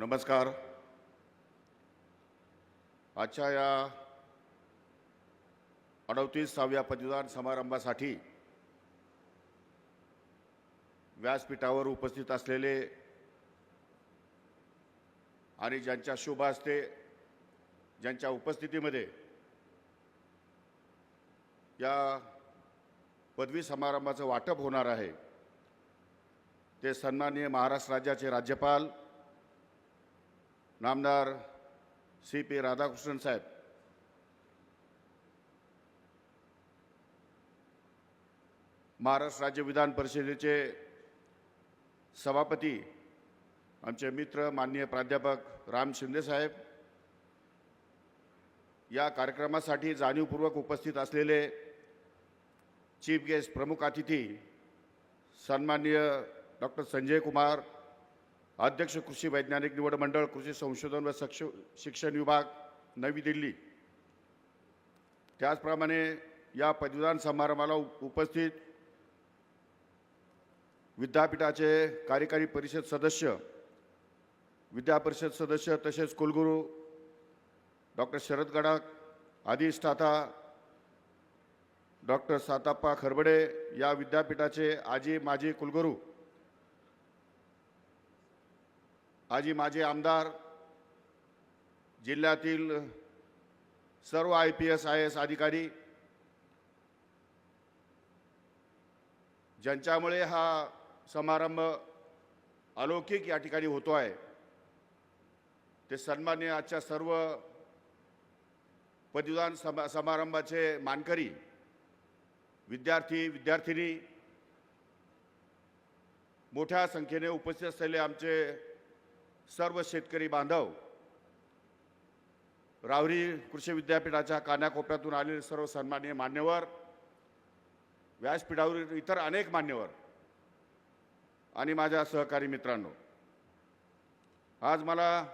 नमस्कार. आजच्या या अडतीसाव्या पदवीदान समारंभासाठी व्यासपीठावर उपस्थित असलेले आणि ज्यांच्या शुभ असते ज्यांच्या उपस्थितीमध्ये या पदवी समारंभाचं वाटप होणार आहे ते सन्माननीय महाराष्ट्र राज्याचे राज्यपाल नामदार सी पी राधाकृष्णन साहेब. महाराष्ट्र राज्य विधान परिषदेचे सभापती आमचे मित्र माननीय प्राध्यापक राम शिंदे साहेब. या कार्यक्रमासाठी जाणीवपूर्वक उपस्थित असलेले चीफ गेस्ट प्रमुख अतिथी सन्माननीय डॉक्टर संजय कुमार अध्यक्ष कृषी वैज्ञानिक निवड मंडळ कृषी संशोधन व सक्ष शिक्षण विभाग नवी दिल्ली. त्याचप्रमाणे या पदवीदान समारंभाला उपस्थित विद्यापीठाचे कार्यकारी परिषद सदस्य विद्या परिषद सदस्य तसेच कुलगुरू डॉक्टर शरद गडाख अधिष्ठाता डॉक्टर साताप्पा खरबडे या विद्यापीठाचे आजी माजी कुलगुरू आजी माझे आमदार जिल्ह्यातील सर्व I P S I S अधिकारी ज्यांच्यामुळे हा समारंभ अलौकिक या ठिकाणी होतो आहे ते सन्मान्य आजच्या सर्व पदवीदान समा समारंभाचे मानकरी विद्यार्थी विद्यार्थिनी मोठ्या संख्येने उपस्थित असलेले आमचे सर्व शेतकरी बांधव रावरी कृषी विद्यापीठाच्या कानाकोपऱ्यातून आलेले सर्व सन्माननीय मान्यवर व्यासपीठावरील इतर अनेक मान्यवर आणि माझ्या सहकारी मित्रांनो आज मला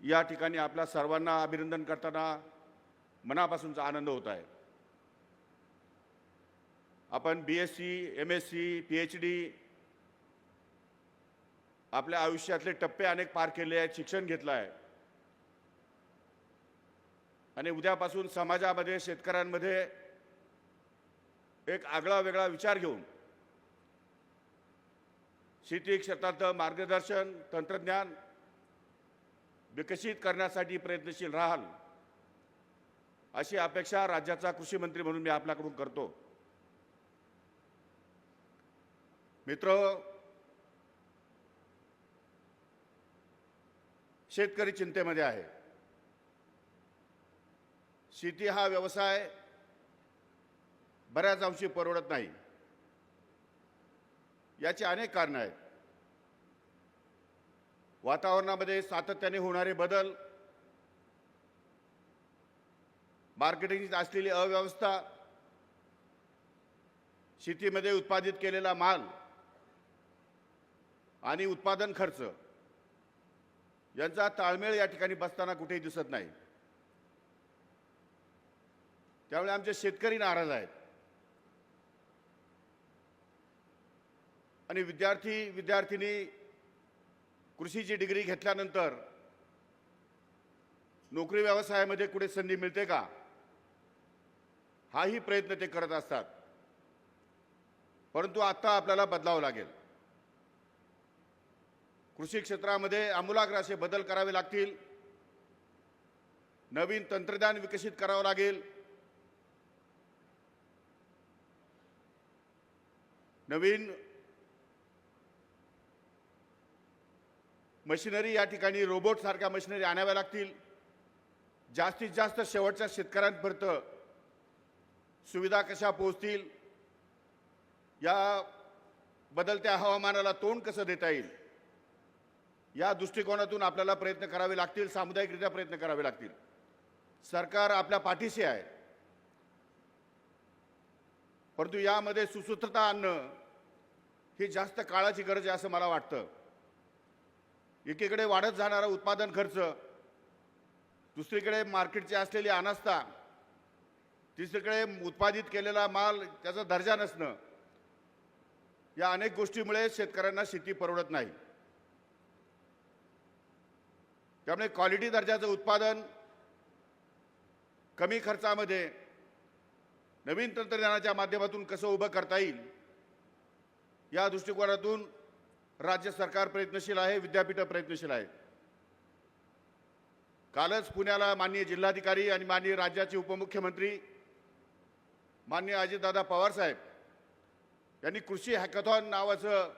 या ठिकाणी आपल्या सर्वांना अभिनंदन करताना मनापासूनचा आनंद होत आहे. आपण B S C M S C P H D आपल्या आयुष्यातले टप्पे अनेक पार केले आहेत शिक्षण घेतलं आहे. आणि उद्यापासून समाजामध्ये शेतकऱ्यांमध्ये एक आगळा वेगळा विचार घेऊन शेती क्षेत्रात मार्गदर्शन तंत्रज्ञान विकसित करण्यासाठी प्रयत्नशील राहाल अशी अपेक्षा राज्याचा कृषी मंत्री म्हणून मी आपल्याकडून करतो. मित्र शेतकरी चिंतेमध्ये आहे. शेती हा व्यवसाय बऱ्याच अंशी परवडत नाही. याची अनेक कारणं आहेत. वातावरणामध्ये सातत्याने होणारे बदल मार्केटिंगची असलेली अव्यवस्था शेतीमध्ये उत्पादित केलेला माल आणि उत्पादन खर्च यांचा ताळमेळ या ठिकाणी बसताना कुठेही दिसत नाही. त्यामुळे आमचे शेतकरी नाराज आहेत. आणि विद्यार्थी विद्यार्थिनी कृषीची डिग्री घेतल्यानंतर नोकरी व्यवसायामध्ये कुठे संधी मिळते का? हाही प्रयत्न ते करत असतात. परंतु आता आपल्याला बदलावं लागेल. कृषी क्षेत्रामध्ये आमूलाग्र असे बदल करावे लागतील. नवीन तंत्रज्ञान विकसित करावं लागेल. नवीन मशिनरी या ठिकाणी रोबोटसारख्या मशिनरी आणाव्या लागतील. जास्तीत जास्त शेवटच्या शेतकऱ्यांपर्यंत सुविधा कशा पोहोचतील? या बदलत्या हवामानाला तोंड कसं देता येईल? या दृष्टिकोनातून आपल्याला प्रयत्न करावे लागतील सामुदायिकरित्या प्रयत्न करावे लागतील. सरकार आपल्या पाठीशी आहे. परंतु यामध्ये सुसूत्रता आणणं ही जास्त काळाची गरज आहे असं मला वाटतं. एकीकडे वाढत जाणारा उत्पादन खर्च दुसरीकडे मार्केटची असलेली अनास्था तिसरीकडे उत्पादित केलेला माल त्याचा दर्जा नसणं या अनेक गोष्टीमुळे शेतकऱ्यांना शेती परवडत नाही. त्यामुळे क्वालिटी दर्जाचं उत्पादन कमी खर्चामध्ये नवीन तंत्रज्ञानाच्या माध्यमातून कसं उभं करता येईल या दृष्टिकोनातून राज्य सरकार प्रयत्नशील आहे विद्यापीठं प्रयत्नशील आहेत. कालच पुण्याला माननीय जिल्हाधिकारी आणि माननीय राज्याचे उपमुख्यमंत्री माननीय अजितदादा पवारसाहेब यांनी कृषी हॅकॅथॉन नावाचं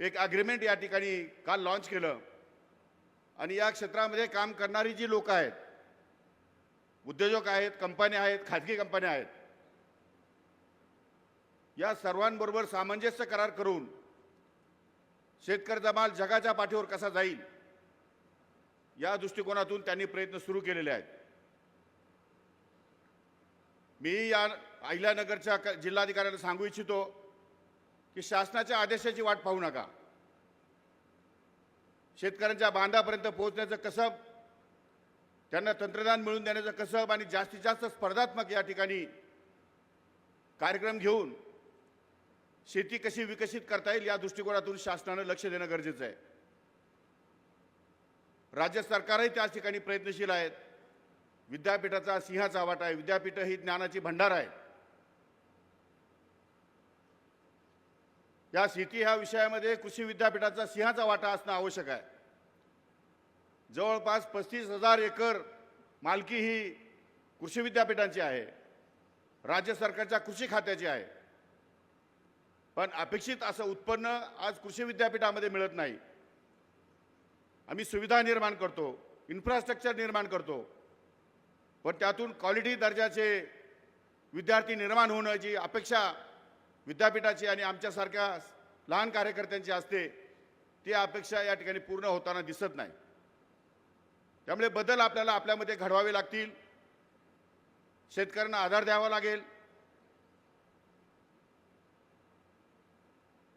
एक अग्रीमेंट या ठिकाणी काल लॉन्च केलं. आणि या क्षेत्रामध्ये काम करणारी जी लोक आहेत उद्योजक आहेत कंपन्या आहेत खाजगी कंपन्या आहेत या सर्वांबरोबर सामंजस्य करार करून शेतकऱ्याचा माल जगाच्या पाठीवर कसा जाईल या दृष्टिकोनातून त्यांनी प्रयत्न सुरू केलेले आहेत. मी या अहिल्यानगरच्या क- जिल्हाधिकाऱ्याला सांगू इच्छितो की शासनाच्या आदेशाची वाट पाहू नका. शेतकऱ्यांच्या बांधापर्यंत पोहोचण्याचं कसब त्यांना तंत्रज्ञान मिळवून देण्याचं कसब आणि जास्तीत जास्त स्पर्धात्मक या ठिकाणी कार्यक्रम घेऊन शेती कशी विकसित करता येईल या दृष्टिकोनातून शासनानं लक्ष देणं गरजेचं आहे. राज्य सरकारही त्याच ठिकाणी प्रयत्नशील आहेत. विद्यापीठाचा सिंहाचा वाटा आहे. विद्यापीठ ही ज्ञानाची भंडार आहे. या शेती ह्या विषयामध्ये कृषी विद्यापीठाचा सिंहाचा वाटा असणं आवश्यक आहे. जवळपास पस्तीस हजार एकर मालकी ही कृषी विद्यापीठांची आहे. राज्य सरकारच्या कृषी खात्याची आहे. पण अपेक्षित असं उत्पन्न आज कृषी विद्यापीठामध्ये मिळत नाही. आम्ही सुविधा निर्माण करतो इन्फ्रास्ट्रक्चर निर्माण करतो. पण त्यातून क्वालिटी दर्जाचे विद्यार्थी निर्माण होणं जी अपेक्षा विद्यापीठाची आणि आमच्यासारख्या लहान कार्यकर्त्यांची असते ती अपेक्षा या ठिकाणी पूर्ण होताना दिसत नाही. त्यामुळे बदल आपल्याला आपल्यामध्ये घडवावे लागतील. शेतकऱ्यांना आधार द्यावा लागेल.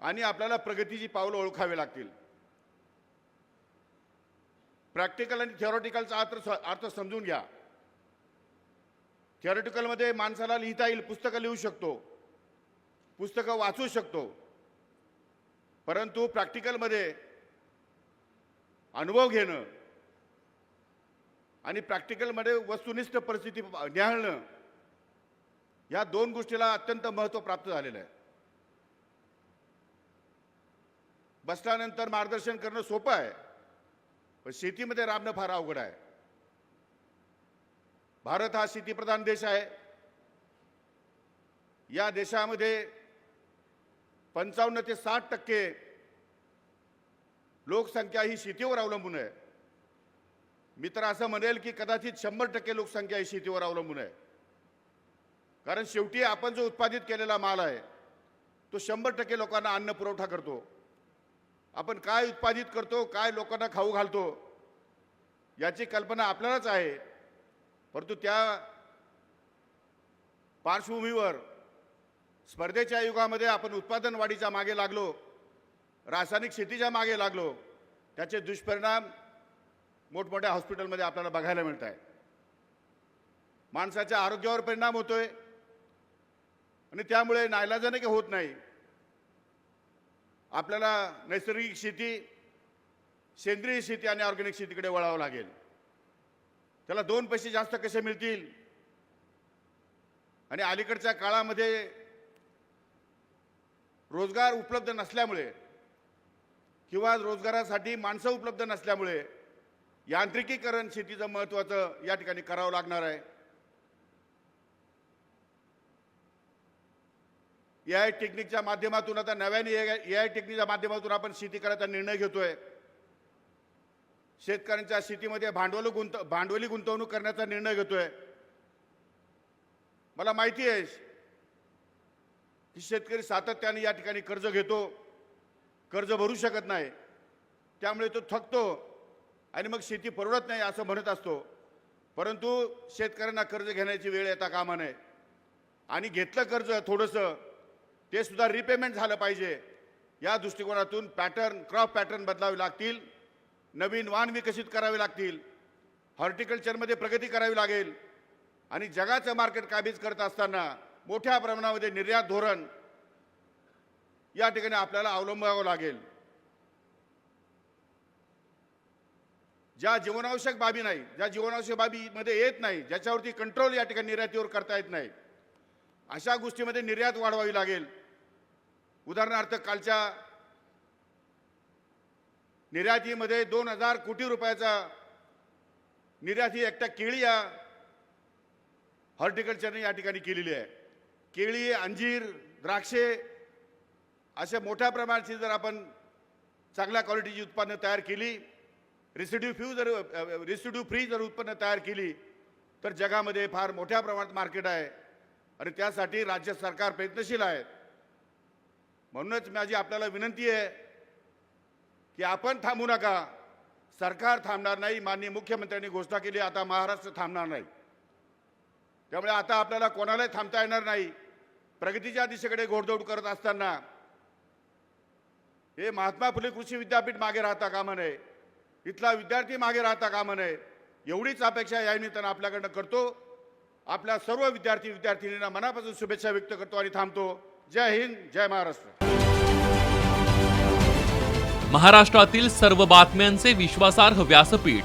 आणि आपल्याला प्रगतीची पावलं ओळखावी लागतील. प्रॅक्टिकल आणि थिअरॉटिकलचा अर्थ अर्थ समजून घ्या. थिअरॉटिकलमध्ये माणसाला लिहिता येईल पुस्तकं लिहू शकतो. पुस्तकं वाचू शकतो. परंतु प्रॅक्टिकलमध्ये अनुभव घेणं आणि प्रॅक्टिकलमध्ये वस्तुनिष्ठ परिस्थिती न्याहाळणं या दोन गोष्टीला अत्यंत महत्त्व प्राप्त झालेलं आहे. बसल्यानंतर मार्गदर्शन करणं सोपं आहे पण शेतीमध्ये राबणं फार अवघड आहे. भारत हा शेतीप्रधान देश आहे. या देशामध्ये पंचावन्न ते साठ टक्के लोकसंख्या ही शेतीवर अवलंबून आहे. मी तर असं म्हणेल की कदाचित शंभर टक्के लोकसंख्या ही शेतीवर अवलंबून आहे. कारण शेवटी आपण जो उत्पादित केलेला माल आहे तो शंभर टक्के लोकांना अन्न पुरवठा करतो. आपण काय उत्पादित करतो काय लोकांना खाऊ घालतो याची कल्पना आपल्यालाच आहे. परंतु त्या पार्श्वभूमीवर स्पर्धेच्या युगामध्ये आपण उत्पादन वाढीच्या मागे लागलो रासायनिक शेतीच्या मागे लागलो त्याचे दुष्परिणाम मोठमोठ्या हॉस्पिटलमध्ये आपल्याला बघायला मिळत आहे माणसाच्या आरोग्यावर परिणाम होतोय आणि त्यामुळे नाईलाजाने काही होत नाही. आपल्याला नैसर्गिक शेती सेंद्रिय शेती आणि ऑर्गॅनिक शेतीकडे वळावं लागेल. त्याला दोन पैसे जास्त कसे मिळतील? आणि अलीकडच्या काळामध्ये रोजगार उपलब्ध नसल्यामुळे किंवा रोजगारासाठी माणसं उपलब्ध नसल्यामुळे यांत्रिकीकरण शेतीचं महत्त्वाचं या ठिकाणी करावं लागणार आहे. ए आय टेक्निकच्या माध्यमातून आता नव्याने ए आय टेक्निकच्या माध्यमातून आपण शेती करायचा निर्णय घेतोय. शेतकऱ्यांच्या शेतीमध्ये भांडवल गुंत भांडवली गुंतवणूक करण्याचा निर्णय घेतोय. मला माहिती आहे शेतकरी सातत्याने या ठिकाणी कर्ज घेतो कर्ज भरू शकत नाही. त्यामुळे तो थकतो आणि मग शेती परवडत नाही असं म्हणत असतो. परंतु शेतकऱ्यांना कर्ज घेण्याची वेळ येता कामा नये आणि घेतलं कर्ज थोडंसं ते सुद्धा रिपेमेंट झालं पाहिजे. या दृष्टिकोनातून पॅटर्न क्रॉप पॅटर्न बदलावे लागतील. नवीन वाण विकसित करावे लागतील. हॉर्टिकल्चरमध्ये प्रगती करावी लागेल. आणि जगाचं मार्केट काबीज करत असताना मोठ्या प्रमाणामध्ये निर्यात धोरण या ठिकाणी आपल्याला अवलंबावं लागेल. ज्या जीवनावश्यक बाबी नाही ज्या जीवनावश्यक बाबीमध्ये येत नाही ज्याच्यावरती कंट्रोल या ठिकाणी निर्यातीवर करता येत नाही अशा गोष्टीमध्ये निर्यात वाढवावी लागेल. उदाहरणार्थ कालच्या निर्यातीमध्ये दोन हजार कोटी रुपयाचा निर्यात ही एकट्या केळी या हॉर्टिकल्चरने या ठिकाणी केलेली आहे. केळी अंजीर द्राक्षे अशा मोठ्या प्रमाणाची जर आपण चांगल्या क्वालिटीची उत्पन्न तयार केली रेसिड्यू फ्यू जर रेसिड्यू फ्री जर उत्पन्न तयार केली तर जगामध्ये फार मोठ्या प्रमाणात मार्केट आहे. आणि त्यासाठी राज्य सरकार प्रयत्नशील आहे. म्हणूनच माझी आपल्याला विनंती आहे की आपण थांबू नका. सरकार थांबणार नाही. माननीय मुख्यमंत्र्यांनी घोषणा केली आता महाराष्ट्र थांबणार नाही. त्यामुळे आता आपल्याला कोणालाही थांबता येणार नाही. प्रगतीच्या दिशेकडे घोडदौड करत असताना हे महात्मा फुले कृषी विद्यापीठ मागे राहता कामा नये. इथला विद्यार्थी मागे राहता कामा नये. एवढीच अपेक्षा या निमित्तानं आपल्याकडनं करतो. आपल्या सर्व विद्यार्थी विद्यार्थिनींना मनापासून शुभेच्छा व्यक्त करतो आणि थांबतो. जय हिंद जय महाराष्ट्र. महाराष्ट्रातील सर्व बातम्यांचे विश्वासार्ह व्यासपीठ